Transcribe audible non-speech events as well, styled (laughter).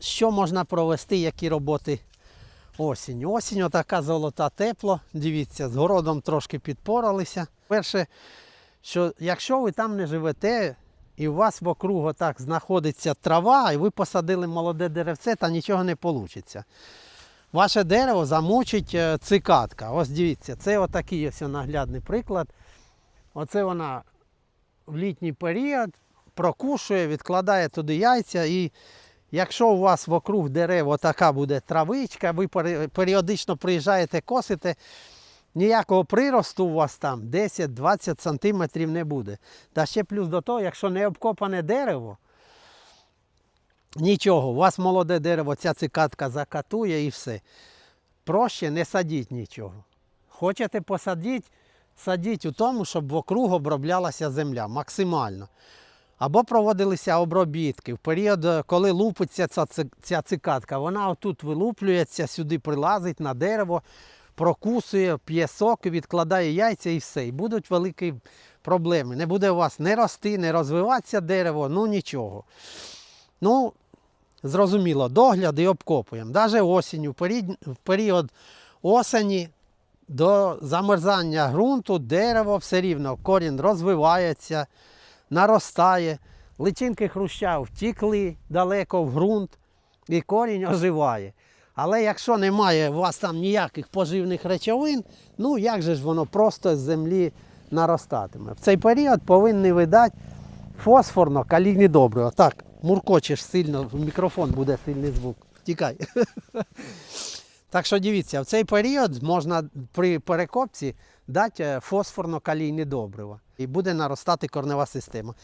Що можна провести, які роботи осінь? Осінь отака золота тепло. Дивіться, з городом трошки підпоралися. Перше, що якщо ви там не живете, і у вас вокруг отак знаходиться трава, і ви посадили молоде деревце, та нічого не вийде. Ваше дерево замучить е, цикадка. Ось дивіться, це отакий ось наглядний приклад. Оце вона в літній період прокушує, відкладає туди яйця. І якщо у вас вокруг дерев отака буде травичка, ви періодично приїжджаєте, косите, ніякого приросту у вас там 10-20 сантиметрів не буде. Та ще плюс до того, якщо не обкопане дерево, нічого, у вас молоде дерево, ця цикадка закатує і все. Проще не садіть нічого. Хочете посадити, садіть у тому, щоб вокруг оброблялася земля максимально. Або проводилися обробітки. В період, е, коли лупиться ця, ця цикадка, вона отут вилуплюється, сюди прилазить на дерево, прокусує, п'є сок, відкладає яйця і все. І будуть великі проблеми. Не буде у вас не рости, не розвиватися дерево, ну нічого. Ну, зрозуміло, догляд і обкопуємо. Навіть осінню, в період осені до замерзання ґрунту дерево все рівно, корінь розвивається, наростає. Личинки хруща втікли далеко в ґрунт і корінь оживає. Але якщо немає у вас там ніяких поживних речовин, ну як же ж воно просто з землі наростатиме. В цей період повинні видати фосфорно калійні добрива. Так, муркочеш сильно, в мікрофон буде сильний звук. Тікай. (laughs) Так що дивіться, в цей період можна при перекопці дати фосфорно-калійне добриво. І буде наростати корнева система.